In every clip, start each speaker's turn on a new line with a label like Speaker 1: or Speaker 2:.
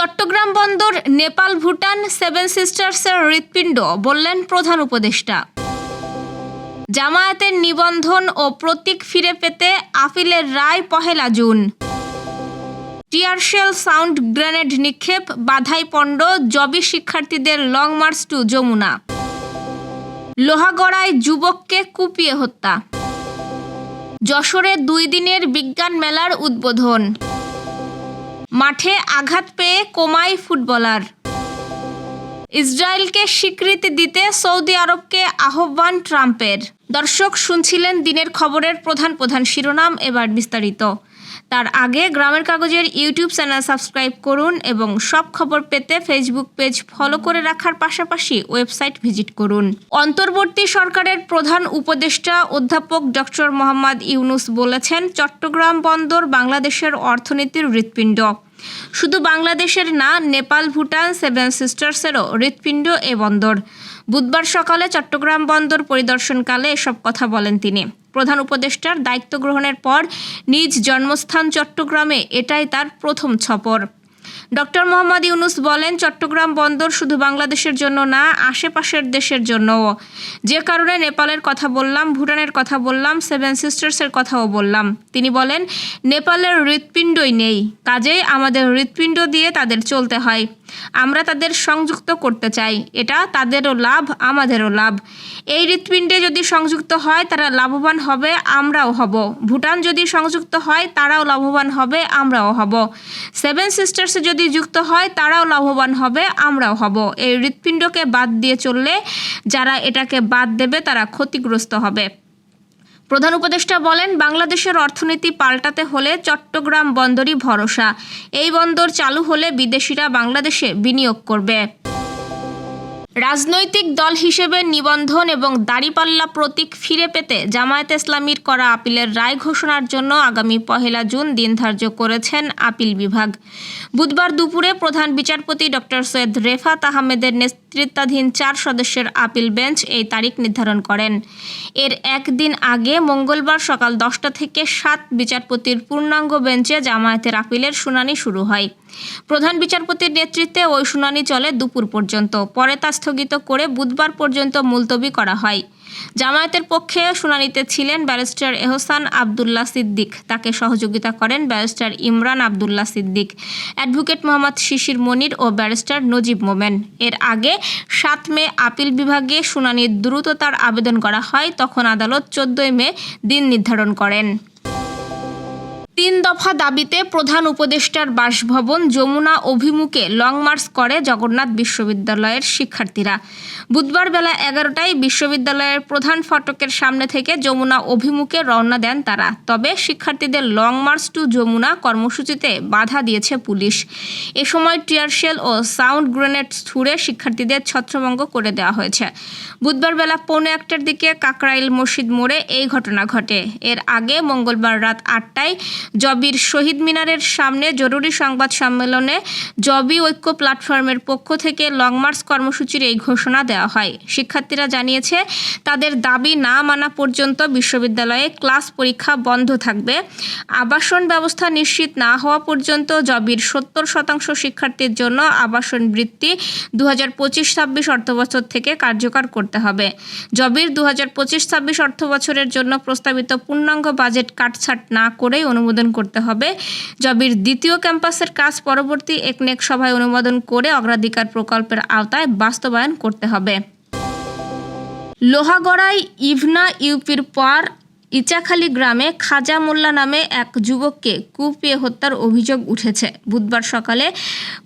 Speaker 1: চট্টগ্রাম বন্দর, নেপাল, ভুটান, সেভেন সিস্টার্সের হৃৎপিণ্ড, বললেন প্রধান উপদেষ্টা। জামায়াতের নিবন্ধন ও প্রতীক ফিরে পেতে আপিলের রায় পহেলা June. Tear shell sound grenade নিক্ষেপ, বাধাই পণ্ড, জবি শিক্ষার্থীদের লং মার্চ টু যমুনা। লোহাগড়ায় যুবককে কুপিয়ে হত্যা। যশোরে দুই দিনের বিজ্ঞান মেলার উদ্বোধন। মাঠে আঘাত পেয়ে কোমাই ফুটবলার। ইসরায়েলকে স্বীকৃতি দিতে সৌদি আরবকে আহ্বান ট্রাম্পের। দর্শক শুনছিলেন দিনের খবরের প্রধান প্রধান শিরোনাম, এবার বিস্তারিত। তার আগে গ্রামের কাগজের ইউটিউব চ্যানেল সাবস্ক্রাইব করুন এবং সব খবর পেতে ফেসবুক পেজ ফলো করে রাখার পাশাপাশি ওয়েবসাইট ভিজিট করুন। অন্তর্বর্তী সরকারের প্রধান উপদেষ্টা অধ্যাপক ডক্টর মোহাম্মদ ইউনুস বলেছেন, চট্টগ্রাম বন্দর বাংলাদেশের অর্থনীতির হৃৎপিণ্ড। শুধু বাংলাদেশের না, নেপাল, ভুটান, সেভেন সিস্টার্সেরও হৃৎপিণ্ড এ বন্দর। বুধবার সকালে চট্টগ্রাম বন্দর পরিদর্শনকালে এসব কথা বলেন তিনি। প্রধান উপদেষ্টার দায়িত্ব গ্রহণের পর নিজ জন্মস্থান চট্টগ্রামে এটাই তার প্রথম সফর ডক্টর মোহাম্মদ ইউনুস বলেন, চট্টগ্রাম বন্দর শুধু বাংলাদেশের জন্য না, আশেপাশের দেশের জন্যও। যে কারণে নেপালের কথা বললাম, ভুটানের কথা বললাম, সেভেন সিস্টার্সের কথাও বললাম। তিনি বলেন, নেপালের হৃৎপিণ্ডই নেই, কাজেই আমাদের হৃৎপিণ্ড দিয়ে তাদের চলতে হয়। আমরা তাদের সংযুক্ত করতে চাই। এটা তাদেরও লাভ, আমাদেরও লাভ। এই হৃৎপিণ্ডে যদি সংযুক্ত হয়, তারা লাভবান হবে, আমরাও হব। ভুটান যদি সংযুক্ত হয়, তারাও লাভবান হবে, আমরাও হব। সেভেন সিস্টার্সে যদি যুক্ত হয়, তারাও লাভবান হবে, আমরাও হব। এই হৃৎপিণ্ডকে বাদ দিয়ে চললে যারা এটাকে বাদ দেবে, তারা ক্ষতিগ্রস্ত হবে। প্রধান উপদেষ্টা বলেন, বাংলাদেশের অর্থনীতি পাল্টাতে হলে চট্টগ্রাম বন্দরই ভরসা। এই বন্দর চালু হলে বিদেশিরা বাংলাদেশে বিনিয়োগ করবে। রাজনৈতিক দল হিসেবে নিবন্ধন এবং দাড়িপাল্লা প্রতীক ফিরে পেতে জামায়াত ইসলামীর করা আপিলের রায় ঘোষণার জন্য আগামী পহেলা জুন দিন ধার্য করেছেন আপিল বিভাগ। বুধবার দুপুরে প্রধান বিচারপতি ডক্টর সৈয়দ রেফাত আহমেদের নেতৃত্বাধীন চার সদস্যের আপিল বেঞ্চ এই তারিখ নির্ধারণ করেন। এর একদিন আগে মঙ্গলবার সকাল দশটা থেকে সাত বিচারপতির পূর্ণাঙ্গ বেঞ্চে জামায়াতের আপিলের শুনানি শুরু হয়। প্রধান বিচারপতির নেতৃত্বে ওই শুনানি চলে দুপুর পর্যন্ত। পরে তা স্থগিত করে বুধবার পর্যন্ত মুলতবি করা হয়। জামায়াতের পক্ষে শুনানিতে ছিলেন ব্যারিস্টার এহসান আবদুল্লাহ সিদ্দিক। তাকে সহযোগিতা করেন ব্যারিস্টার ইমরান আবদুল্লা সিদ্দিক। অ্যাডভোকেট মোহাম্মদ শিশির মনির ও ব্যারিস্টার নজিব মোমেন। এর আগে সাত মে আপিল বিভাগে শুনানির দ্রুততার আবেদন করা হয়, তখন আদালত চোদ্দই মে দিন নির্ধারণ করেন। তিন দফা দাবিতে প্রধান উপদেষ্টার বাসভবন যমুনা অভিমুখে লং মার্চ করে জগন্নাথ বিশ্ববিদ্যালয়ের শিক্ষার্থীরা। বুধবার বেলা এগারোটায় বিশ্ববিদ্যালয়ের প্রধান ফটকের সামনে থেকে যমুনা অভিমুখে রওনা দেন তারা। তবে শিক্ষার্থীদের লং মার্চ টু যমুনা কর্মসূচিতে বাধা দিয়েছে পুলিশ। এ সময় টিয়ারশেল ও সাউন্ড গ্রেনেড ছুড়ে শিক্ষার্থীদের ছত্রভঙ্গ করে দেওয়া হয়েছে। বুধবার বেলা পৌনে একটার দিকে কাকরাইল মসজিদ মোড়ে এই ঘটনা ঘটে। এর আগে মঙ্গলবার রাত আটটায় জবির শহীদ মিনারের সামনে জরুরি সংবাদ সম্মেলনে জবি ঐক্য প্ল্যাটফর্মের পক্ষ থেকে লং মার্চ কর্মসূচির এই ঘোষণা দেওয়া হয়। শিক্ষার্থীরা জানিয়েছে, তাদের দাবি না মানা পর্যন্ত বিশ্ববিদ্যালয়ে ক্লাস পরীক্ষা বন্ধ থাকবে। আবাসন ব্যবস্থা নিশ্চিত না হওয়া পর্যন্ত জবির সত্তর শতাংশ শিক্ষার্থীর জন্য আবাসন বৃত্তি দু হাজার পঁচিশ ছাব্বিশ অর্থবছর থেকে কার্যকর করতে হবে। জবির দু হাজার পঁচিশ ছাব্বিশ অর্থবছরের জন্য প্রস্তাবিত পূর্ণাঙ্গ বাজেট কাটছাট না করেই অনুমোদন করতে হবে। জবির দ্বিতীয় ক্যাম্পাসের কাজ পরবর্তী একনেক সভায় অনুমোদন করে অগ্রাধিকার প্রকল্পের আওতায় বাস্তবায়ন করতে হবে। লোহাগড়ায় ইভনা ইউপির পর ইচাখালি গ্রামে খাজা মোল্লা নামে এক যুবককে কুপিয়ে হত্যার অভিযোগ উঠেছে। বুধবার সকালে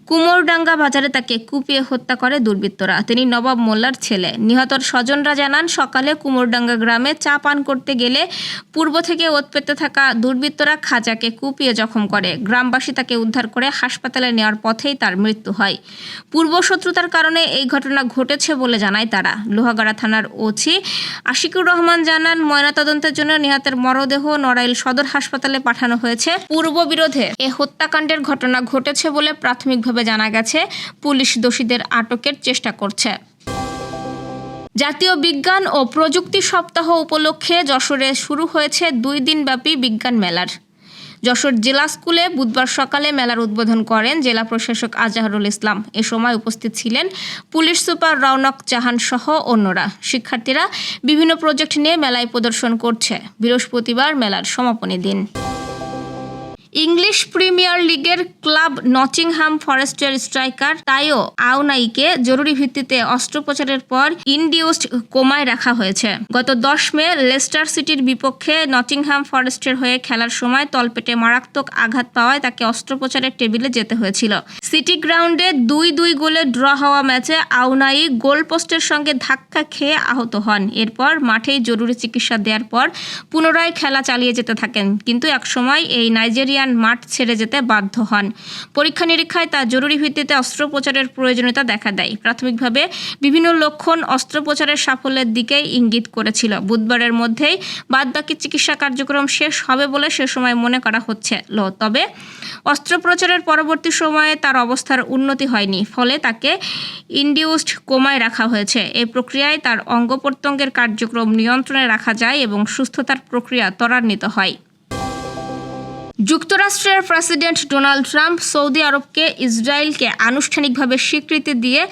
Speaker 1: কুমোরডাঙ্গা বাজারে তাকে কুপিয়ে হত্যা করে দুর্বৃত্তরা। তিনি নবাব মোল্লার ছেলে। নিহতর স্বজনরা জানান, সকালে কুমোরডাঙ্গা গ্রামে চা পান করতে গেলে পূর্ব থেকে ওত পেতে থাকা দুর্বৃত্তরা খাজাকে কুপিয়ে জখম করে। গ্রামবাসী তাকে উদ্ধার করে হাসপাতালে নেওয়ার পথেই তার মৃত্যু হয়। পূর্ব শত্রুতার কারণে এই ঘটনা ঘটেছে বলে জানায় তারা। লোহাগাড়া থানার ওছি আশিকুর রহমান জানান, ময়নাতদন্তের জন্য নিহতের মরদেহ নড়াইল সদর হাসপাতালে পাঠানো হয়েছে। পূর্ব বিরোধে এ হত্যাকাণ্ডের ঘটনা ঘটেছে বলে প্রাথমিকভাবে জানা গেছে, পুলিশ দোষীদের আটকের চেষ্টা করছে। জাতীয় বিজ্ঞান ও প্রযুক্তি সপ্তাহ উপলক্ষে যশোরে শুরু হয়েছে দুই দিনব্যাপী বিজ্ঞান মেলার। যশোর জেলা স্কুলে বুধবার সকালে মেলার উদ্বোধন করেন জেলা প্রশাসক আজাহরুল ইসলাম। এ সময় উপস্থিত ছিলেন পুলিশ সুপার রৌনক জাহান সহ অন্যরা। শিক্ষার্থীরা বিভিন্ন প্রজেক্ট নিয়ে মেলায় প্রদর্শন করছে। বৃহস্পতিবার মেলার সমাপনী দিন। ইংলিশ প্রিমিয়ার লিগের ক্লাব নচিংহাম ফরেস্টের স্ট্রাইকার তাইও আউনাইকে জরুরি ভিত্তিতে অস্ত্রোপচারের পর ইনডিউসড কোমায় রাখা হয়েছে। গত দশ মে লেস্টার সিটির বিপক্ষে নচিংহাম ফরেস্টের হয়ে খেলার সময় তলপেটে মারাত্মক আঘাত পাওয়ায় তাকে অস্ত্রোপচারের টেবিলে যেতে হয়েছিল। সিটি গ্রাউন্ডে দুই দুই গোলে ড্র হওয়া ম্যাচে আউনাই গোলপোস্টের সঙ্গে ধাক্কা খেয়ে আহত হন। এরপর মাঠেই জরুরি চিকিৎসা দেওয়ার পর পুনরায় খেলা চালিয়ে যেতে থাকেন। কিন্তু একসময় এই নাইজেরিয়ান মাঠ ছেড়ে যেতে বাধ্য হন। পরীক্ষা নিরীক্ষায় তা জরুরি ভিত্তিতে অস্ত্রোপচারের প্রয়োজনীয়তা দেখা দেয়। প্রাথমিকভাবে বিভিন্ন লক্ষণ অস্ত্রোপচারের সাফল্যের দিকে ইঙ্গিত করেছিল। বুধবারের মধ্যেই বাদবাকি চিকিৎসা কার্যক্রম শেষ হবে বলে সে সময় মনে করা হচ্ছে। তবে অস্ত্রোপচারের পরবর্তী সময়ে তার অবস্থার উন্নতি হয়নি, ফলে তাকে ইনডিউসড কোমায় রাখা হয়েছে। এই প্রক্রিয়ায় তার অঙ্গ প্রত্যঙ্গের কার্যক্রম নিয়ন্ত্রণে রাখা যায় এবং সুস্থতার প্রক্রিয়া ত্বরান্বিত হয়। যুক্তরাষ্ট্রের প্রেসিডেন্ট ডোনাল্ড ট্রাম্প সৌদি আরবকে ইসরায়েলকে আনুষ্ঠানিকভাবে স্বীকৃতি দিয়ে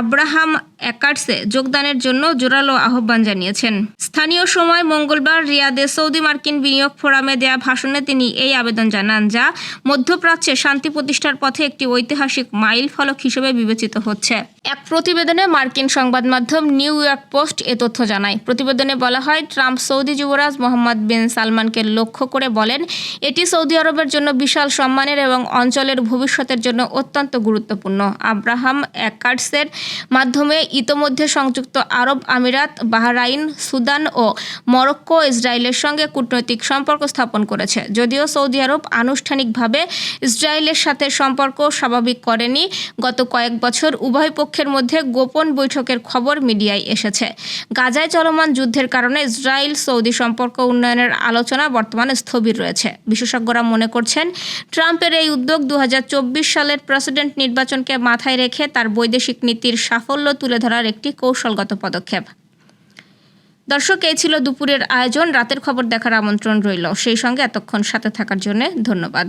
Speaker 1: আব্রাহাম অ্যাকার্টসে যোগদানের জন্য জোরালো আহ্বান জানিয়েছেন। স্থানীয় সময় মঙ্গলবার রিয়াদে সৌদি মার্কিন বিনিয়োগ ফোরামে দেয়া ভাষণে তিনি এই আবেদন জানান, যা মধ্যপ্রাচ্যে শান্তি প্রতিষ্ঠার পথে একটি ঐতিহাসিক মাইল ফলক হিসেবে বিবেচিত হচ্ছে। এক প্রতিবেদনে মার্কিন সংবাদ মাধ্যম নিউ ইয়র্ক পোস্ট এ তথ্য জানায়। প্রতিবেদনে বলা হয়, ট্রাম্প সৌদি যুবরাজ মোহাম্মদ বিন সালমানকে লক্ষ্য করে বলেন, এটি সৌদি আরবের জন্য বিশাল সম্মানের এবং অঞ্চলের ভবিষ্যতের জন্য অত্যন্ত গুরুত্বপূর্ণ। আব্রাহাম অ্যাকার্টসের মাধ্যমে ইতোমধ্যে সংযুক্ত আরব আমিরাত, বাহরাইন, সুদান ও মরক্কো ইসরায়েলের সঙ্গে কূটনৈতিক সম্পর্ক স্থাপন করেছে। যদিও সৌদি আরব আনুষ্ঠানিকভাবে ইসরায়েলের সাথে সম্পর্ক স্বাভাবিক করেনি, গত কয়েক বছর উভয় পক্ষের মধ্যে গোপন বৈঠকের খবর মিডিয়ায় এসেছে। গাজায় চলমান যুদ্ধের কারণে ইসরায়েল সৌদি সম্পর্ক উন্নয়নের আলোচনা বর্তমানে স্থবির রয়েছে। বিশেষজ্ঞরা মনে করছেন, ট্রাম্পের এই উদ্যোগ দু হাজার চব্বিশ সালের প্রেসিডেন্ট নির্বাচনকে মাথায় রেখে তার বৈদেশিক নীতির সাফল্য তুলে ধরার একটি কৌশলগত পদক্ষেপ। দর্শক, এই ছিল দুপুরের আয়োজন। রাতের খবর দেখার আমন্ত্রণ রইল। সেই সঙ্গে এতক্ষণ সাথে থাকার জন্য ধন্যবাদ।